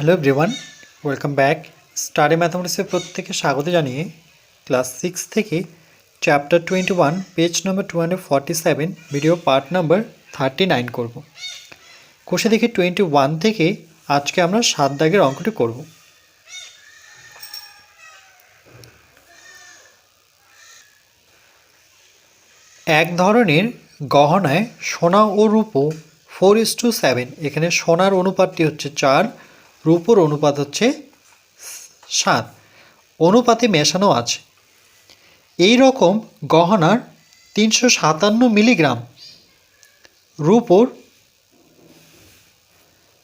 Hello everyone welcome back study ম্যাথামেটিক্সের প্রত্যেকে স্বাগত জানিয়ে ক্লাস সিক্স থেকে chapter twenty one page number two hundred forty seven video part number thirty nine করব। কোষে দেখে টোয়েন্টি ওয়ান থেকে আজকে আমরা সাত দাগের অঙ্কটি করব। এক ধরনের গহনায় সোনা ও রূপো ফোর ইস টু সেভেন এখানে সোনার অনুপাতটি হচ্ছে চার রূপোর অনুপাত হচ্ছে সাত। অনুপাতে মেশানো আছে। এই রকম গহনার তিনশো সাতান্ন মিলিগ্রাম রূপোর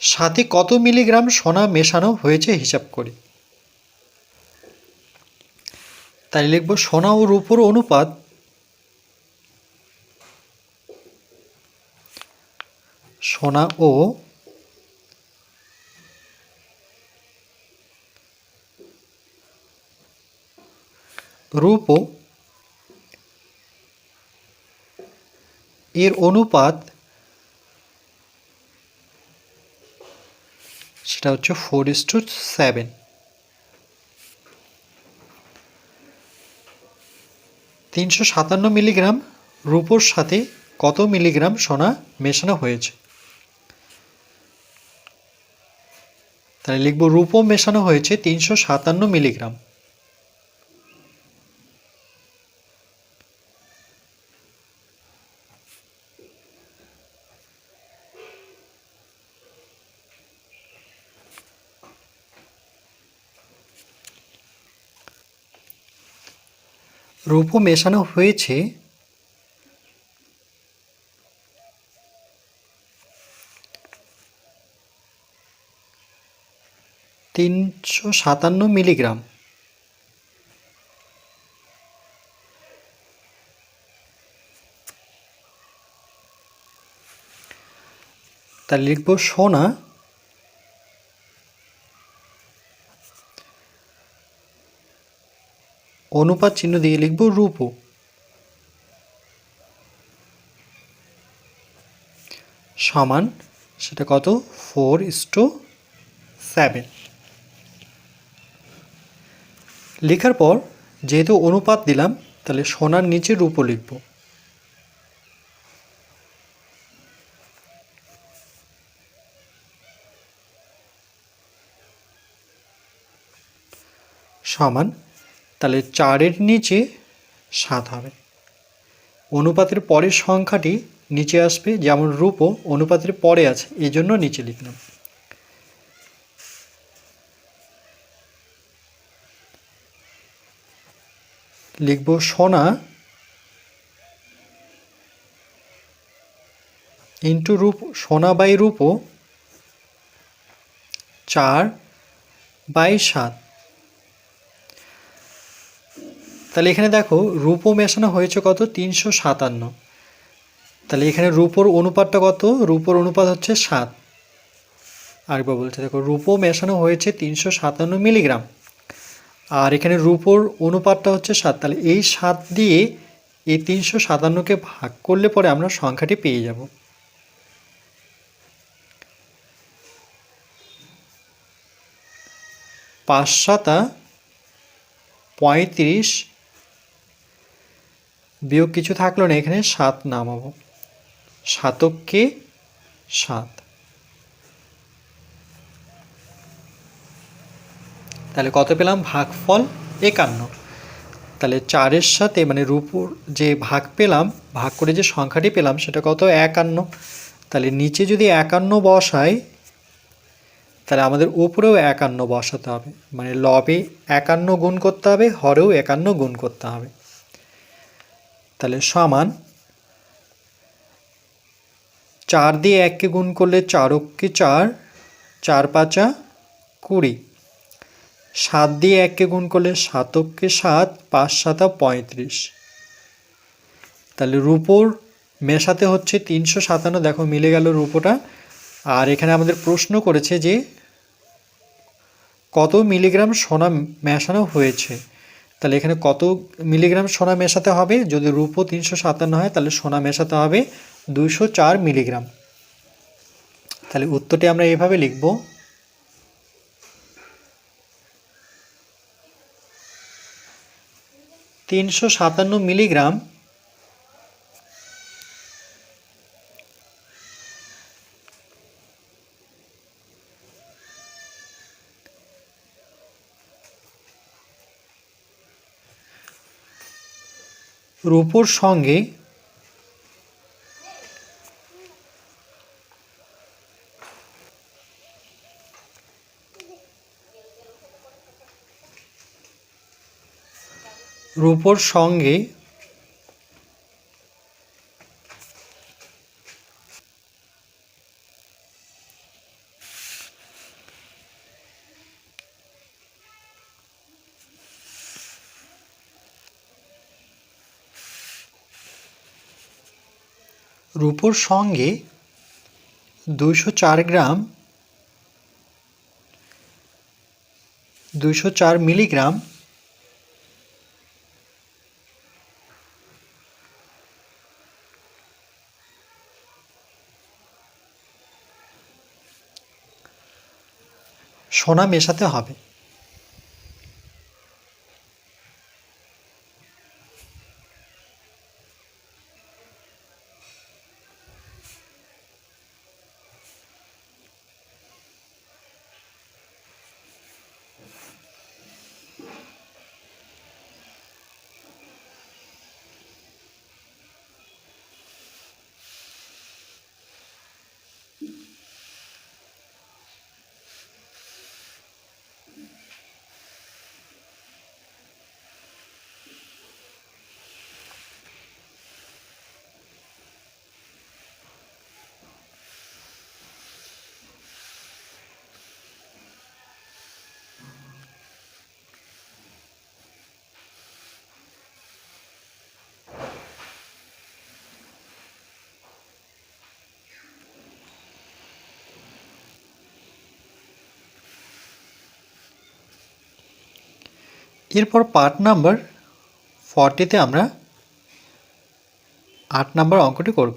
সাথে কত মিলিগ্রাম সোনা মেশানো হয়েছে হিসাব করি। তাই লিখব সোনা ও রূপোর অনুপাত সোনা ও রূপো এর অনুপাত সেটা হচ্ছে ফোর ইস টু সেভেন তিনশো সাতান্ন মিলিগ্রাম রূপোর সাথে কত মিলিগ্রাম সোনা মেশানো হয়েছে? তাহলে লিখব রূপো মেশানো হয়েছে তিনশো সাতান্ন মিলিগ্রাম। রূপো মেশানো হয়েছে। তিনশো সাতান্ন মিলিগ্রাম। তাহলে লিখব সোনা। অনুপাত চিহ্ন দিয়ে লিখব রূপো। সমান সেটা কত? Four is to seven. লেখার পর যেহেতু অনুপাত দিলাম, তাহলে সোনার নিচে রূপো লিখব। সমান তাহলে চারের নিচে সাত হবে। অনুপাতের পরের সংখ্যাটি নিচে আসবে, যেমন রূপও অনুপাতের পরে আছে, এই জন্য নিচে লিখলাম। লিখব সোনা ইন্টু রূপ, সোনা বাই রূপো চার বাই সাত। তাহলে এখানে দেখো রূপো মেশানো হয়েছে কত? তিনশো সাতান্ন। তাহলে এখানে রূপোর অনুপাতটা কত? রূপোর অনুপাত হচ্ছে সাত। আরেকবার বলছে, দেখো রূপো মেশানো হয়েছে তিনশো সাতান্ন মিলিগ্রাম। আর এখানে রূপোর অনুপাতটা হচ্ছে সাত। তাহলে এই সাত দিয়ে এই তিনশো সাতান্নকে ভাগ করলে পরে আমরা সংখ্যাটি পেয়ে যাব। পাঁচ সাতা পঁয়ত্রিশ বিয়োগ কিছু থাকল না, এখানে সাত নামাবো। সাতককে সাত। তাহলে কত পেলাম? ভাগফল একান্ন। তাহলে চারের সাথে মানে রূপুর যে ভাগ পেলাম, ভাগ করে যে সংখ্যাটি পেলাম, সেটা কত? একান্ন। তাহলে নিচে যদি একান্ন বসাই, তাহলে আমাদের উপরেও একান্ন বসাতে হবে। মানে লবে একান্ন গুণ করতে হবে, হরেও একান্ন গুণ করতে হবে। তাহলে সমান চার দিয়ে এককে গুণ করলে চারককে চার চার পাঁচা কুড়ি। সাত দিয়ে এককে গুণ করলে সাতককে সাত, পাঁচ সাতা পঁয়ত্রিশ। তাহলে রূপোর মেশাতে হচ্ছে তিনশো সাতান্ন। দেখো মিলে গেল রূপোটা। আর এখানে আমাদের প্রশ্ন করেছে যে কত মিলিগ্রাম সোনা মেশানো হয়েছে? তাহলে এখানে কত মিলিগ্রাম সোনা মেশাতে হবে? যদি রূপো তিনশো সাতান্ন হয়, তাহলে সোনা মেশাতে হবে দুইশো চার মিলিগ্রাম। তাহলে উত্তরটি আমরা এভাবে লিখব। তিনশো সাতান্ন মিলিগ্রাম রূপোর সঙ্গে রূপোর সঙ্গে রূপোর সঙ্গে দুইশো চার গ্রাম দুইশো চার মিলিগ্রাম সোনা মেশাতে হবে। এরপর পার্ট নাম্বার ফর্টিতে আমরা আট নাম্বার অঙ্কটি করব।